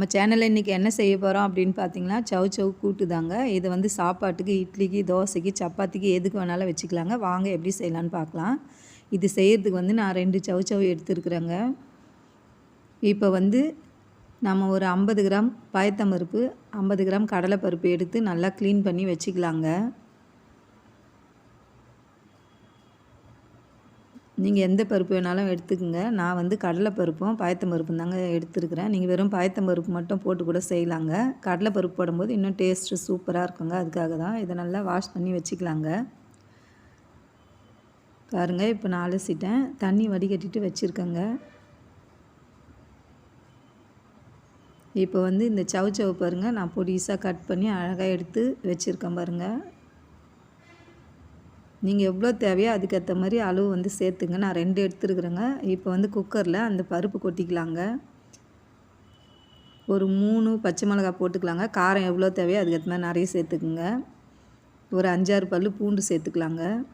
நம்ம சேனலில் இன்றைக்கி என்ன செய்ய போகிறோம் அப்படின்னு பார்த்தீங்கன்னா சவு சவு கூட்டு தாங்க இது வந்து சாப்பாட்டுக்கு இட்லிக்கு தோசைக்கு சப்பாத்திக்கு எதுக்கு வேணாலும் வச்சுக்கலாங்க. வாங்க எப்படி செய்யலான்னு பார்க்கலாம் இது செய்கிறதுக்கு வந்து நான் ரெண்டு சவு சவு எடுத்துருக்குறேங்க. இப்போ வந்து நம்ம ஒரு ஐம்பது கிராம் பயத்தம்பருப்பு ஐம்பது கிராம் கடலைப்பருப்பு எடுத்து நல்லா க்ளீன் பண்ணி வச்சுக்கலாங்க. நீங்கள் எந்த பருப்பு வேணாலும் எடுத்துக்கோங்க. நான் வந்து கடலைப்பருப்பும் பாயத்தம்பருப்பும் தாங்க எடுத்துருக்கிறேன். நீங்கள் வெறும் பாயத்தம்பருப்பு மட்டும் போட்டு கூட செய்யலாங்க. கடலை பருப்பு போடும்போது இன்னும் டேஸ்ட்டு சூப்பராக இருக்குங்க. அதுக்காக தான் இதை நல்லா வாஷ் பண்ணி வச்சுக்கலாங்க. பாருங்கள் இப்போ நான் அலசிட்டேன். தண்ணி வடிகட்டிட்டு வச்சுருக்கேங்க. இப்போ வந்து இந்த சவு சவு பாருங்கள் நான் பொடிசாக கட் பண்ணி அழகாக எடுத்து வச்சுருக்கேன் பாருங்கள் நீங்கள் எவ்வளோ தேவையோ அதுக்கேற்ற மாதிரி அளவு வந்து சேர்த்துங்க. நான் ரெண்டு எடுத்துருக்குறேங்க. இப்போ வந்து குக்கரில் அந்த பருப்பு கொட்டிக்கலாங்க. ஒரு மூணு பச்சை மிளகா போட்டுக்கலாங்க. காரம் எவ்வளோ தேவையோ அதுக்கேற்ற மாதிரி நிறைய சேர்த்துக்குங்க. ஒரு அஞ்சாறு பல் பூண்டு சேர்த்துக்கலாங்க.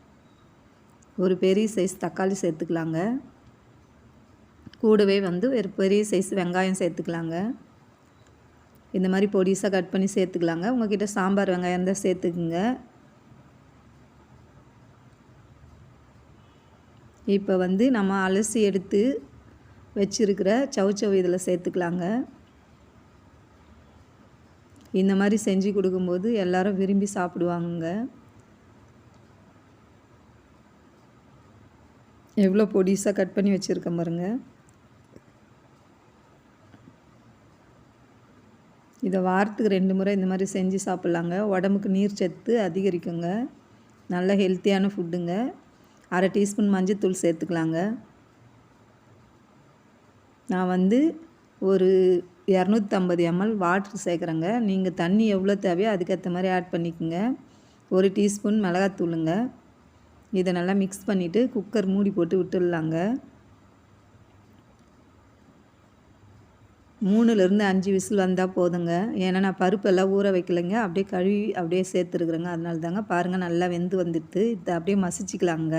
ஒரு பெரிய சைஸ் தக்காளி சேர்த்துக்கலாங்க. கூடவே வந்து ஒரு பெரிய சைஸ் வெங்காயம் சேர்த்துக்கலாங்க. இந்த மாதிரி பொடிசாக கட் பண்ணி சேர்த்துக்கலாங்க. உங்கள்கிட்ட சாம்பார் வெங்காயம் இருந்தால் சேர்த்துக்குங்க. இப்போ வந்து நம்ம அலசி எடுத்து வச்சுருக்கிற சவுச்சவ் இதில் சேர்த்துக்கலாங்க. இந்த மாதிரி செஞ்சு கொடுக்கும்போது எல்லாரும் விரும்பி சாப்பிடுவாங்க எவ்வளோ பொடிசாக கட் பண்ணி வச்சுருக்கேன் பாருங்கள் இதை வாரத்துக்கு ரெண்டு முறை இந்த மாதிரி செஞ்சு சாப்பிட்லாங்க. உடம்புக்கு நீர் சத்து அதிகரிக்குங்க. நல்ல ஹெல்த்தியான ஃபுட்டுங்க. அரை டீஸ்பூன் மஞ்சத்தூள் சேர்த்துக்கலாங்க. நான் வந்து ஒரு இரநூத்தம்பது எம்எல் வாட்ரு சேர்க்குறேங்க. நீங்கள் தண்ணி எவ்வளோ தேவையோ அதுக்கேற்ற மாதிரி ஆட் பண்ணிக்கோங்க. ஒரு டீஸ்பூன் மிளகாத்தூளுங்க. இதை நல்லா மிக்ஸ் பண்ணிவிட்டு குக்கர் மூடி போட்டு விட்டுடலாங்க. மூணுலேருந்து அஞ்சு விசில் வந்தால் போதுங்க. ஏன்னா நான் பருப்பெல்லாம் ஊற வைக்கலைங்க. அப்படியே கழுவி அப்படியே சேர்த்துருக்குறேங்க. அதனால தாங்க பாருங்கள் நல்லா வெந்து வந்துடுது. இதை அப்படியே மசிச்சிக்கலாங்க.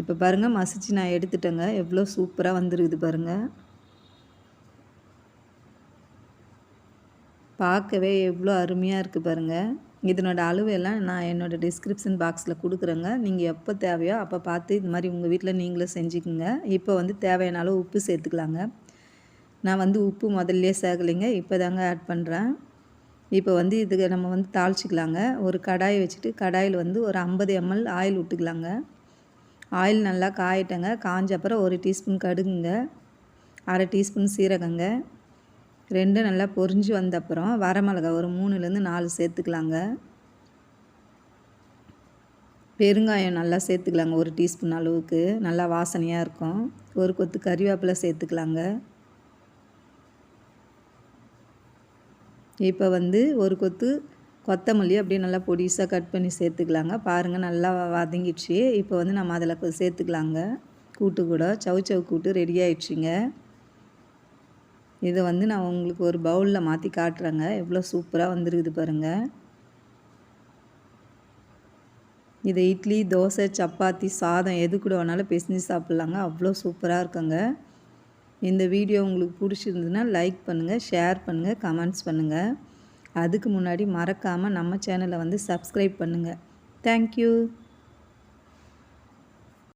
இப்போ பாருங்கள் மசிச்சு நான் எடுத்துட்டேங்க. எவ்வளோ சூப்பராக வந்துருக்குது பாருங்கள் பார்க்கவே எவ்வளோ அருமையாக இருக்குது பாருங்கள் இதனோட அளவெல்லாம் நான் என்னோடய டிஸ்கிரிப்ஷன் பாக்ஸில் கொடுக்குறேங்க. நீங்கள் எப்போ தேவையோ அப்போ பார்த்து இது மாதிரி உங்கள் வீட்டில் நீங்களும் செஞ்சுக்குங்க. இப்போ வந்து தேவையான அளவு உப்பு சேர்த்துக்கலாங்க. நான் வந்து உப்பு முதல்ல சேர்க்கலைங்க இப்போ தாங்க ஆட் பண்ணுறேன் இப்போ வந்து இதுக்கு நம்ம வந்து தாளிச்சிக்கலாங்க. ஒரு கடாயை வச்சுட்டு கடாயில் வந்து ஒரு ஐம்பது எம்எல் ஆயில் விட்டுக்கலாங்க ஆயில் நல்லா காயிட்டங்க. காஞ்ச அப்புறம் ஒரு டீஸ்பூன் கடுகுங்க. அரை டீஸ்பூன் சீரகங்க. ரெண்டும் நல்லா பொரிஞ்சு வந்த அப்புறம் வரமிளகா ஒரு மூணுலேருந்து நாலு சேர்த்துக்கலாங்க. பெருங்காயம் நல்லா சேர்த்துக்கலாங்க ஒரு டீஸ்பூன் அளவுக்கு. நல்லா வாசனையாக இருக்கும். ஒரு கொத்து கறிவேப்பிலை சேர்த்துக்கலாங்க. இப்போ வந்து ஒரு கொத்து கொத்தமல்லி அப்படியே நல்லா பொடிசாக கட் பண்ணி சேர்த்துக்கலாங்க. பாருங்கள் நல்லா வதங்கிடுச்சு. இப்போ வந்து நம்ம அதில் சேர்த்துக்கலாங்க. கூட்டு கூட. சவு சவு கூட்டு ரெடி ஆயிடுச்சுங்க. இதை வந்து நான் உங்களுக்கு ஒரு பவுலில் மாற்றி காட்டுறேங்க. எவ்வளோ சூப்பராக வந்துருக்குது பாருங்கள் இதை இட்லி தோசை சப்பாத்தி சாதம் எது கூட வேணாலும் பிசைஞ்சு சாப்பிட்லாங்க. அவ்வளோ சூப்பராக இருக்குங்க. இந்த வீடியோ உங்களுக்கு பிடிச்சிருந்ததுன்னா லைக் பண்ணுங்கள் ஷேர் பண்ணுங்கள் கமெண்ட்ஸ் பண்ணுங்கள் அதுக்கு முன்னாடி மறக்காமல் நம்ம சேனலை வந்து சப்ஸ்கிரைப் பண்ணுங்கள் தேங்க்யூ